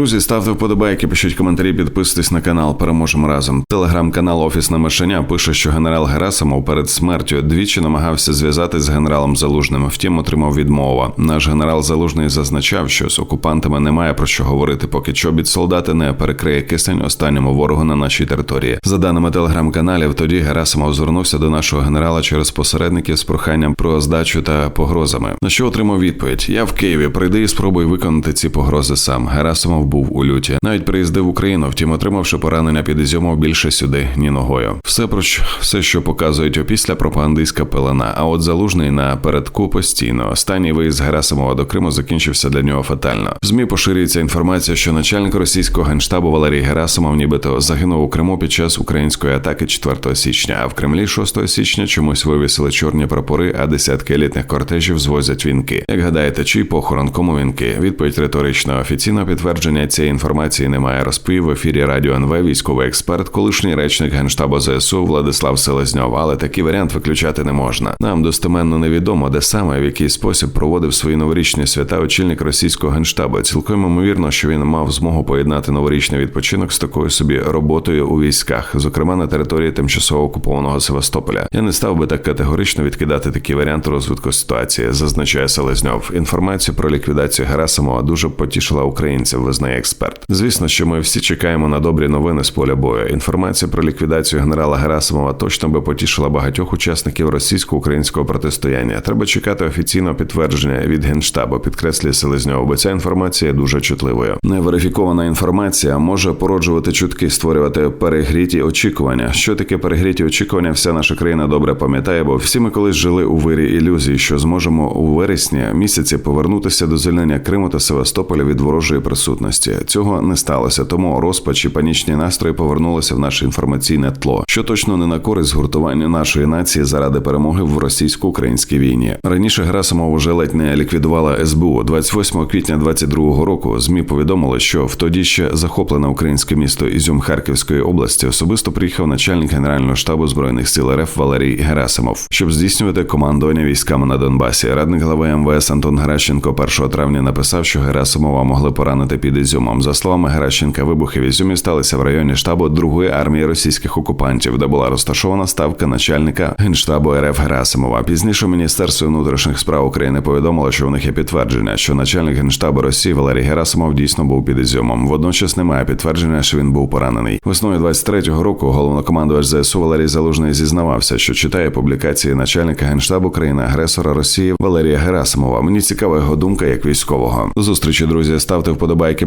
Друзі, ставте вподобайки, пишіть коментарі, підписуйтесь на канал. Переможемо разом. Телеграм-канал Офісне Мишеня пише, що генерал Герасимов перед смертю двічі намагався зв'язатись з генералом Залужним. Втім, отримав відмову. Наш генерал Залужний зазначав, що з окупантами немає про що говорити, поки чобіт солдати не перекриє кисень останньому ворогу на нашій території. За даними телеграм-каналів, тоді Герасимов звернувся до нашого генерала через посередників з проханням про здачу та погрозами. На що отримав відповідь: Я в Києві, прийди і спробуй виконати ці погрози сам. Герасимов був у люті. Навіть приїздив в Україну, втім, отримавши поранення під Ізюмом більше сюди, ні ногою. Все про все, що показують опісля пропагандистська пелена. А от залужний на передку постійно. Останній виїзд Герасимова до Криму закінчився для нього фатально. В змі поширюється інформація, що начальник російського генштабу Валерій Герасимов, нібито загинув у Криму під час української атаки 4 січня. А в Кремлі 6 січня чомусь вивісили чорні прапори, а десятки елітних кортежів звозять вінки. Як гадаєте, чий похорон, кому вінки? Відповідь риторична. Офіційного підтвердження цієї інформації немає. Розповів в ефірі Радіо НВ військовий експерт, колишній речник генштабу ЗСУ Владислав Селезньов. Але такий варіант виключати не можна. Нам достеменно невідомо, де саме в який спосіб проводив свої новорічні свята очільник російського генштабу. Цілком ймовірно, що він мав змогу поєднати новорічний відпочинок з такою собі роботою у військах, зокрема на території тимчасово окупованого Севастополя. Я не став би так категорично відкидати такі варіанти розвитку ситуації, зазначає Селезньов. Інформацію про ліквідацію Герасимова дуже потішила українців, визнає експерт. Звісно, що ми всі чекаємо на добрі новини з поля бою. Інформація про ліквідацію генерала Герасимова точно би потішила багатьох учасників російсько-українського протистояння. Треба чекати офіційного підтвердження від генштабу, підкреслює Селезньов, бо ця інформація дуже чутливою. Неверифікована інформація може породжувати чутки, створювати перегріті очікування. Що таке перегріті очікування? Вся наша країна добре пам'ятає, бо всі ми колись жили у вирі ілюзії, що зможемо у вересні місяці повернутися до звільнення Криму та Севастополя від ворожої присутності. Цього не сталося, тому розпач і панічні настрої повернулися в наше інформаційне тло, що точно не на користь згуртування нашої нації заради перемоги в російсько-українській війні. Раніше Герасимов уже ледь не ліквідувала СБУ 28 квітня 22 року. Змі повідомили, що в тоді ще захоплене українське місто Ізюм Харківської області особисто приїхав начальник генерального штабу збройних сил РФ Валерій Герасимов, щоб здійснювати командування військами на Донбасі. Радник глави МВС Антон Геращенко 1 травня написав, що Герасимова могли поранити під Ізюмом. За словами Геращенка, вибухи в Ізюмі сталися в районі штабу другої армії російських окупантів, де була розташована ставка начальника генштабу РФ Герасимова. Пізніше Міністерство внутрішніх справ України повідомило, що у них є підтвердження, що начальник генштабу Росії Валерій Герасимов дійсно був під Ізюмом. Водночас немає підтвердження, що він був поранений. Весною 23-го року головнокомандувач ЗСУ Валерій Залужний зізнавався, що читає публікації начальника генштабу країни-агресора Росії Валерія Герасимова. Мені цікава його думка як військового. До зустрічі, друзі. Ставте вподобайки,